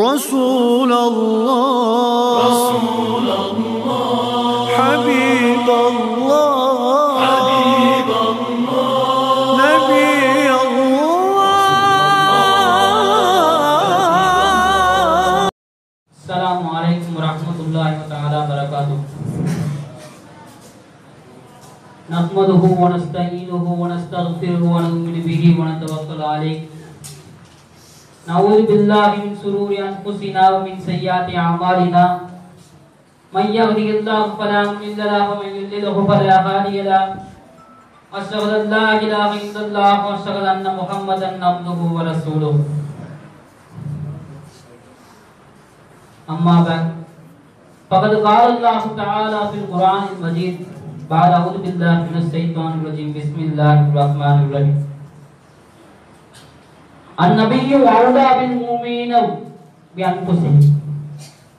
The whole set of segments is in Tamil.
رسول اللہ. رسول حبیب اللہ. نبی اللہ. السلام علیکم ورحمۃ اللہ تعالی وبرکاتہ. نحمده ونستعینه ونستغفره ونؤمن به ونتوکل علیه نعوذ بالله من شرور أنفسنا ومن سيئات أعمالنا من يهده الله فلا مضل له ومن يضلله فلا هادي له. أشهد أن لا إله إلا الله وأشهد أن محمدا عبده ورسوله. أما بعد، فقد قال الله تعالى في القرآن المجيد بعد أعوذ بالله من الشيطان الرجيم بسم الله الرحمن الرحيم النبی اولا بالمؤمنین. بانفسهم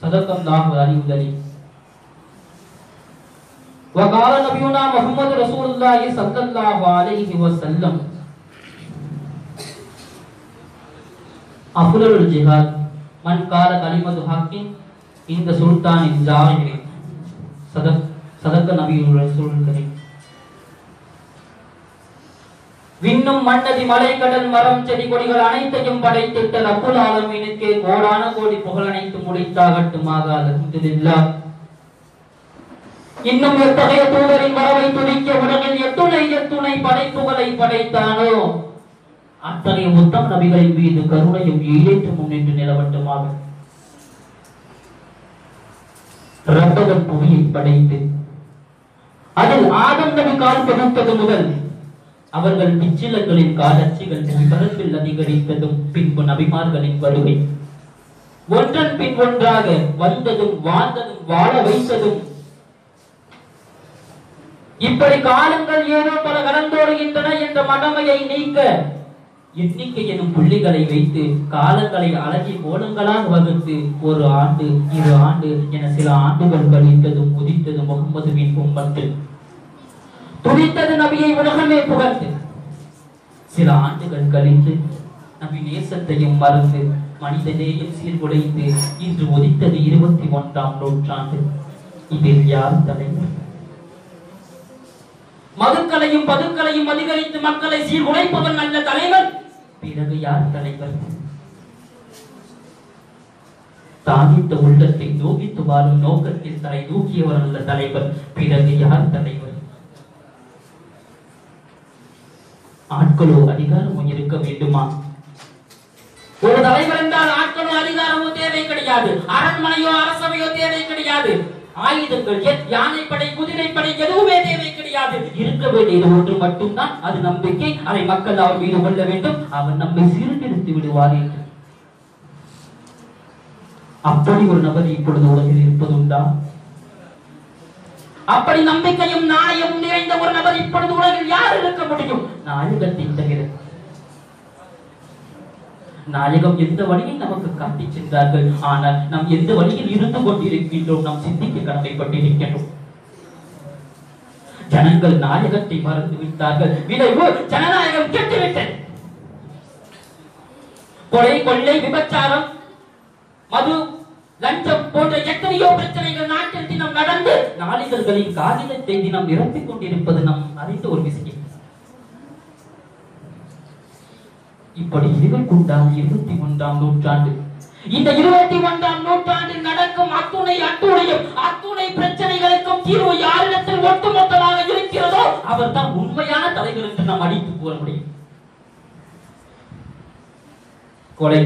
صدق اللہ العلی العلی وقال نبینا محمد رسول اللہ صلی اللہ علیہ وسلم. افضل الجہاد. من قال کلمۃ حق عند سلطان الظالم صدق صدق نبی رسول کریم விண்ணும் மன்னதி மலை கடல் மரம் செடி கொடிகள் அனைத்தையும் படைத்திட்ட ரப்புல் ஆலமீனுக்கு கோடான கோடி புகழ் அனைத்து முடித்தாகட்டுமாக அல்ஹம்துலில்லாஹ் இன்னும் எத்தகைய தூதரின் வரவை துடிக்க உலகில் எத்துணை எத்துணை படைப்புகளை படைத்தானோ? அத்தகைய முத்தம் நபிகளின் மீது கருணையும் ஈடேற்றமும் நின்று நிலவட்டுமாக. ரப்பகன் புவியை படைத்து அதில் ஆதம் நபி கால் பதித்தது முதல் அவர்கள் பிச்சிலங்களின் காலட்சிகள் பரப்பில் அதிகரித்ததும் பின்பு நபிமார்களின் வருகை. ஒன்றன் பின் ஒன்றாக வந்ததும் வாழ்ந்ததும் வாழ வைத்ததும். இப்படி காலங்கள் ஏதோ பல கடந்தோடுகின்றன என்ற மடமையை நீக்க எண்ணிக்கை எனும் புள்ளிகளை வைத்து காலங்களை அழகி கோலங்களாக வகுத்து ஒரு ஆண்டு இரு ஆண்டு என சில ஆண்டுகள் கழித்ததும் உதித்ததும் முகமதுவின் உம்மத்தில். துதித்தது நபியை உலகமே புகழ்ந்து. சில ஆண்டுகள் கழித்து நபி நேசத்தையும் மறந்து மனித நேயம் சீர்குலைந்து இன்று உதித்தது இருபத்தி ஒன்றாம் நூற்றாண்டு. இதில் யார் தலைவர்? மதுக்களையும் பதுக்களையும் அதிகரித்து மக்களை சீர்குலைப்பவன் நல்ல தலைவர். பிறகு யார் தலைவர்? தாகித்த உள்ளத்தை நோகித்து வாழும் நோக்கத்தில் தலை தூக்கியவர் அல்ல தலைவர். பிறகு யார் தலைவர்? ஆட்களோ அதிகாரமோ இருக்க வேண்டுமா? ஒரு தலைவர் என்றால் ஆட்களோ அதிகாரமோ தேவை கிடையாது. அரண்மனையோ அரசவையோ தேவை கிடையாது. ஆயுதங்கள் எத் யானைப்படை குதிரைப்படை எதுவுமே தேவை கிடையாது. இருக்க வேண்டியது ஒன்று மட்டும்தான். அது நம்பிக்கை. அதை மக்கள் அவர் மீது கொள்ள வேண்டும். அவர் நம்மை சீர்திருத்தி விடுவார். என்று அப்படி ஒரு நபர் இப்பொழுது உலகில் இருப்பதுண்டா? அப்படி நம்பிக்கையும் நாளையும் நிறைந்த ஒரு நபர் இப்பொழுது உலகில் யார் இருக்க முடியும்? நாயகத்தை தவிர நாயகம் எந்த வழியை நமக்கு காட்டி சென்றார்கள்? ஆனால் நாம் எந்த வழியில் இருந்து கொண்டிருக்கின்றோம்? நாம் சிந்திக்க கடமைப்பட்டிருக்கின்றோம் ஜனங்கள் நாயகத்தை மறந்து விட்டார்கள். விளைவு ஜனநாயகம் கெட்டுவிட்டது. கொலை கொள்ளை விபச்சாரம் மது லஞ்சம் போன்ற எத்தனையோ பிரச்சனைகள் நாட்டில் தினம் நடந்து நாளிதழ்களின் காகிதத்தை தினம் நிரப்பிக் கொண்டிருப்பது நம் அறிந்த ஒரு விஷயம். இப்படி இருபக்குண்டாம் இருபத்தி ஒன்றாம் நூற்றாண்டு இந்த இருபத்தி ஒன்றாம் நூற்றாண்டில் நடக்கும் அத்துணை அத்துணையும் அத்துணை பிரச்சனைகளுக்கும் தீர்வு யாரிடத்தில் ஒட்டுமொத்தமாக இருக்கிறதோ அவர்தான் உண்மையான தலைவர் என்று நாம் அடித்து கூற முடியும். கொலை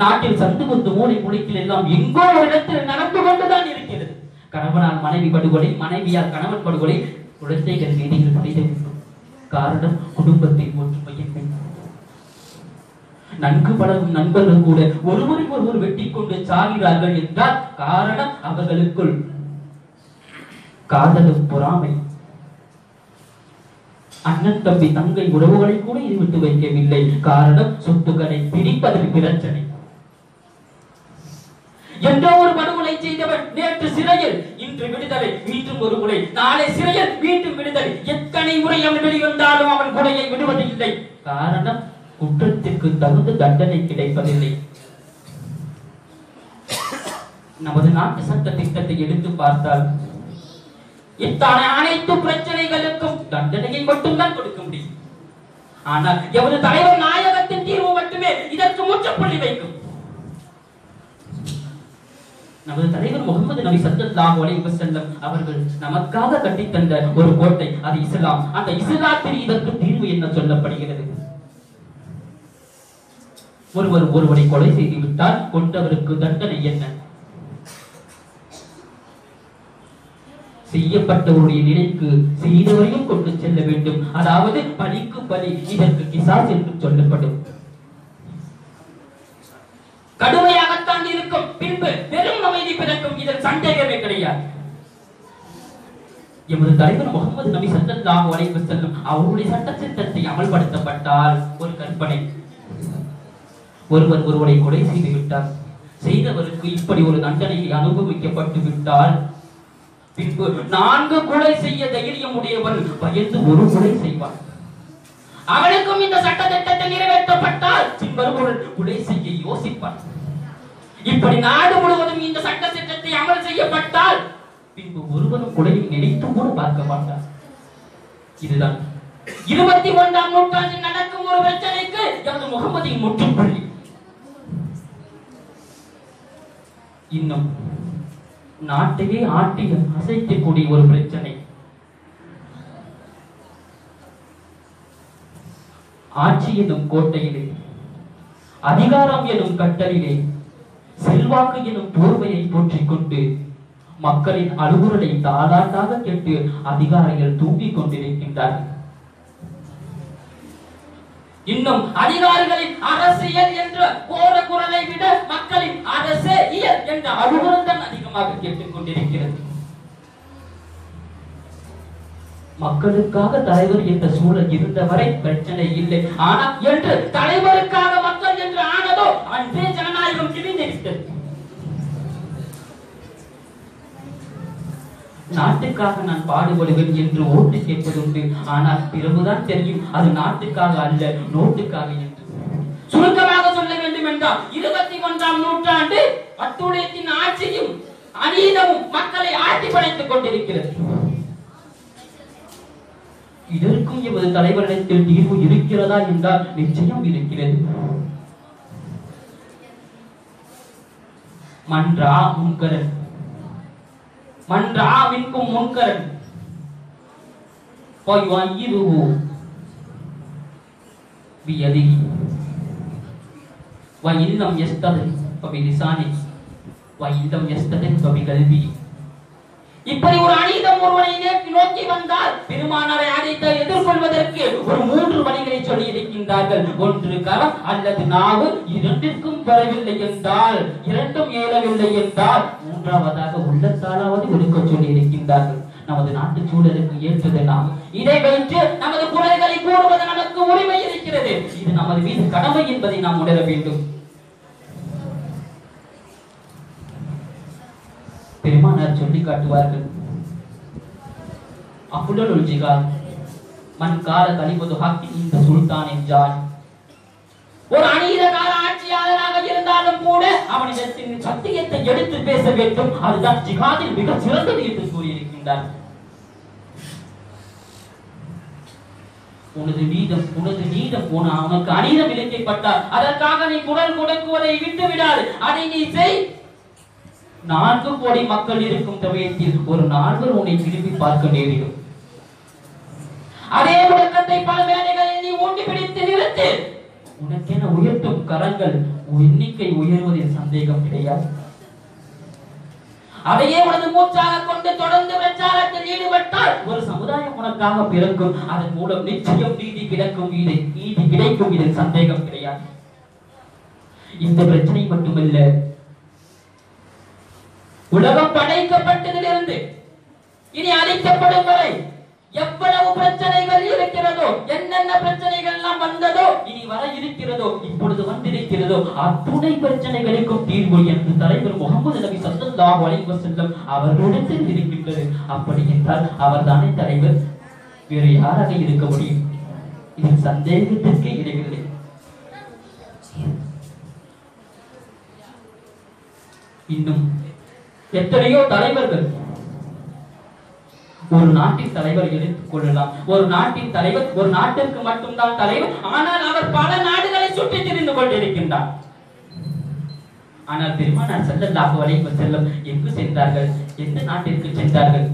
நாட்டில் சந்து குத்து மூளை முளைக்கில் எல்லாம் எங்கோ ஒரு இடத்தில் நடந்து கொண்டுதான் இருக்கிறது. கணவனால் மனைவி படுகொலை மனைவியால் கணவன் படுகொலை குழந்தைகள் வீதியில் படித்து காரணம் குடும்பத்தை ஒற்றுமையின்மை நன்கு பழகும் நண்பர்கள் கூட ஒருவரை ஒருவர் வெட்டி கொண்டு சாகிறார்கள் என்றால் காரணம் அவர்களுக்குள் காதலும் பொறாமை. அண்ணன் தம்பி தங்கை உறவுகளை கூட இருவிட்டு வைக்கவில்லை. காரணம் சொத்துக்களை பிரிப்பதில் பிரச்சனை. என்றோ ஒரு படுகொலை செய்தவன் நேற்று சிறையில் இன்று விடுதலை மீண்டும் ஒரு முறை. நாளை சிறையில் மீண்டும் விடுதலை. எத்தனை முறை அவன் வெளிவந்தாலும் அவன் கொலையை விடுவதில்லை. காரணம் குற்றத்திற்கு தகுந்த தண்டனை கிடைப்பதில்லை. நமது நாட்டு சட்ட திட்டத்தை எடுத்து பார்த்தால் இத்தனை அனைத்து பிரச்சனைகளுக்கும் தண்டனையை மட்டும்தான் கொடுக்க முடியும். ஆனால் எமது தலைவர் நாயகத்தின் தீர்வு மட்டுமே இதற்கு முற்றுப்புள்ளி வைக்கும். நமது தலைவர் முகமது நபி சல்லல்லாஹு அலைஹி செல்லம் அவர்கள் நமக்காக கட்டித்தந்த ஒரு கோட்டை அது இஸ்லாம். அந்த இஸ்லாத்தில் இதற்கு தீர்வு என்ன சொல்லப்படுகிறது? ஒருவர் ஒருவரை கொலை செய்து விட்டால் கொண்டவருக்கு தண்டனை என்ன? செய்யப்பட்டவருடைய நிலைக்கு செய்தவரையும் கொண்டு செல்ல வேண்டும். அதாவது பலிக்கு பலி இதற்கு கிசாஸ் என்று சொல்லப்படும் கடுமையாகத்தான் இருக்கும் பின்பு பெரும் அமைதி பிறக்கும் சந்தேகமே கிடையாது. எமது தலைவர் முகமது நபி சல்லல்லாஹு அலைஹி செல்லும் அவருடைய சட்ட திட்டத்தை அமல்படுத்தப்பட்டால் ஒரு கற்பனை. ஒருவர் ஒருவரை கொலை செய்து விட்டார். செய்தவருக்கு இப்படி ஒரு தண்டனை அனுபவிக்கப்பட்டு விட்டால் பின்பு நான்கு கொலை செய்ய தைரியம் உடையவன் பயந்து ஒரு கொலை செய்வான். அவனுக்கும் இந்த சட்ட திட்டத்தை நிறைவேற்றப்பட்டால் பின்வருபவன் கொலை செய்ய யோசிப்பான் இப்படி நாடு முழுவதும் இந்த சட்ட திட்டத்தை அமல் செய்யப்பட்டால் பின்பு ஒருவனும் கொலையை நினைத்து கூட பார்க்க மாட்டார் இதுதான். இருபத்தி ஒன்றாம் நூற்றாண்டில் நடக்கும் ஒரு பிரச்சனைக்கு எமது முகமதி முற்றுப்புள்ளி. இன்னும் நாட்டையே ஆட்டி அசைக்கக்கூடிய ஒரு பிரச்சனை. ஆட்சி எனும் கோட்டையிலே அதிகாரம் எனும் கட்டளிலே செல்வாக்கு எனும் போர்வையை போற்றிக் கொண்டு மக்களின் அலுவலை தாளாட்டாக கேட்டு அதிகாரிகள் தூங்கிக் கொண்டிருக்கின்றார்கள். இன்னும் அதிகாரிகளின் அரசியல் என்ற கோர குரலை விட மக்களின் அரசே இயல் என்ற அலுவலம் தான் அதிகமாக கேட்டுக் கொண்டிருக்கிறது. மக்களுக்காக தலைவர் என்ற சூழல் இருந்தவரை பிரச்சனை இல்லை. ஆனால் என்று தலைவருக்காக நாட்டுக்காக நான் பாடுபடுவேன் என்று ஓட்டு கேட்பதுண்டு. ஆனால் பிறகுதான் தெரியும் அது நாட்டுக்காக அல்ல நோட்டுக்காக என்று. சுருக்கமாக சொல்ல வேண்டும் என்றால் இருபத்தி ஒன்றாம் நூற்றாண்டு அத்துடையத்தின் ஆட்சியும் அநீதமும் மக்களை ஆட்டி படைத்துக் கொண்டிருக்கிறது. இதற்கும் எமது தலைவரிடத்தில் தீர்வு இருக்கிறதா என்றால் நிச்சயம் இருக்கிறது. மன்றா முன்கரன் Man da'a minkum munkaran. Fayu'ayyiduhu biyadihi. Wa in lam yastadhi fa bi lisanihi. Wa in lam yastadhi fa bi இப்படி ஒரு அநீதம் ஒருவனை நோக்கி நோக்கி வந்தால் பெருமானாரை அழைத்த எதிர்கொள்வதற்கு ஒரு மூன்று வழிகளை சொல்லி இருக்கின்றார்கள். ஒன்று கரம் அல்லது நாவு இரண்டிற்கும் பெறவில்லை என்றால் இரண்டும் ஏறவில்லை என்றால் மூன்றாவதாக உள்ளத்தாலாவது ஒடுக்க சொல்லி இருக்கின்றார்கள். நமது நாட்டு சூழலுக்கு ஏற்றது நாம் இதை வைத்து நமது குரல்களை கூறுவது நமக்கு உரிமை இருக்கிறது. இது நமது மீது கடமை என்பதை நாம் உணர வேண்டும். பெருமானார் சொல்லி காட்டுவார்கள் அப்புடல் ஜிகால் மண் கால கலிபது ஹாக்கி இந்த சுல்தான் என்றார் ஒரு அநீதகார ஆட்சியாளராக இருந்தாலும் கூட அவனிடத்தின் சத்தியத்தை எடுத்து பேச வேண்டும் அதுதான் ஜிகாதில் மிக சிறந்தது என்று கூறியிருக்கின்றார் உனது நீதம் உனது நீதம் உன உனக்கு அநீதம் இழைக்கப்பட்டால் அதற்காக நீ குரல் கொடுக்குவதை விட்டு விடாது அதை நீ செய் நான்கு கோடி மக்கள் இருக்கும் சமயத்தில் ஒரு நால்வர் உன்னை திரும்பி பார்க்க நேரிடும். அதே உலகத்தை பல வேலைகளில் நீ ஓட்டி பிடித்து நிறுத்து. உனக்கென உயர்த்தும் கரங்கள் எண்ணிக்கை உயர்வதில் சந்தேகம் கிடையாது. அதையே உனது மூச்சாக கொண்டு தொடர்ந்து பிரச்சாரத்தில் ஈடுபட்டால் ஒரு சமுதாயம் உனக்காக பிறக்கும். அதன் மூலம் நிச்சயம் நீதி கிடைக்கும். இது நீதி கிடைக்கும். இதில் சந்தேகம் கிடையாது. இந்த பிரச்சனை மட்டுமல்ல உலகம் படைக்கப்பட்டதிலிருந்து இனி அழிக்கப்படும் வரை எவ்வளவு பிரச்சனைகள் இருக்கிறதோ என்னென்ன பிரச்சனைகள் எல்லாம் வந்ததோ இனி வர இருக்கிறதோ இப்பொழுது வந்திருக்கிறதோ அத்துணை பிரச்சனைகளுக்கும் தீர்வு என்று தலைவர் முகமது நபி சல்லாஹ் அலைவ செல்லும் அவர்களிடத்தில் இருக்கின்றது. அப்படி என்றால் அவர் தானே தலைவர்? வேறு யாராக இருக்க முடியும்? இது சந்தேகத்திற்கே இடமில்லை இன்னும் எத்தனையோ தலைவர்கள். ஒரு நாட்டின் தலைவர் எடுத்துக் கொள்ளலாம். ஒரு நாட்டின் தலைவர் ஒரு நாட்டிற்கு மட்டும்தான் தலைவர் ஆனால் அவர் பல நாடுகளை சுற்றி திரிந்து கொண்டிருக்கின்றார். ஆனால் பெருமானார் ஸல்லல்லாஹு வலைக்கு செல்லும் எங்கு சென்றார்கள்? எந்த நாட்டிற்கு சென்றார்கள்?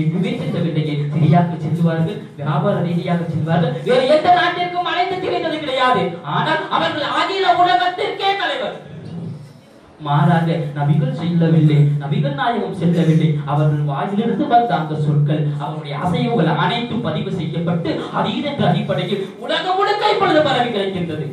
எங்குமே செல்லவில்லையே சிரியாவுக்கு செல்வார்கள் வியாபார ரீதியாக செல்வார்கள். வேறு எந்த நாட்டிற்கும் அழைத்து திரிந்தது கிடையாது. ஆனால் அவர்கள் அகில உலகத்திற்கே தலைவர். மாறாக நபிகள் செல்லவில்லை நபிகள் நாயகம் செல்லவில்லை. அவர்கள் வாயிலிருந்து வந்த அந்த சொற்கள் அவருடைய அசைவுகள் அனைத்தும் பதிவு செய்யப்பட்டு அதீதென்ற அடிப்படையில் உலகம் முழுக்க இப்பொழுது பரவி கிடைக்கின்றது.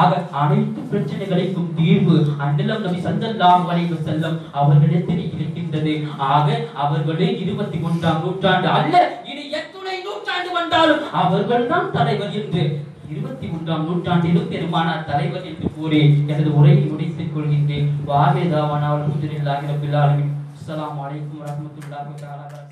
ஆக அனைத்து பிரச்சனைகளுக்கும் தீர்வு அன்னிலம் நபி ஸல்லல்லாஹு அலைஹி வஸல்லம் அவர்களிடத்தில் இருக்கின்றது. ஆக அவர்களே இருபத்தி ஒன்றாம் நூற்றாண்டு அல்ல இனி எத்துணை நூற்றாண்டு வந்தாலும் அவர்கள் தான் தலைவர் என்று இருபத்தி மூன்றாம் நூற்றாண்டிலும் பெருமானார் தலைவர் என்று கூறி எனது உரையை முடித்துக் கொள்கின்றேன். வாஹிதாவான அல்ஹம்துலில்லாஹி ரப்பில் ஆலமீன். அஸ்ஸலாமு அலைக்கும் வரஹ்மத்துல்லாஹி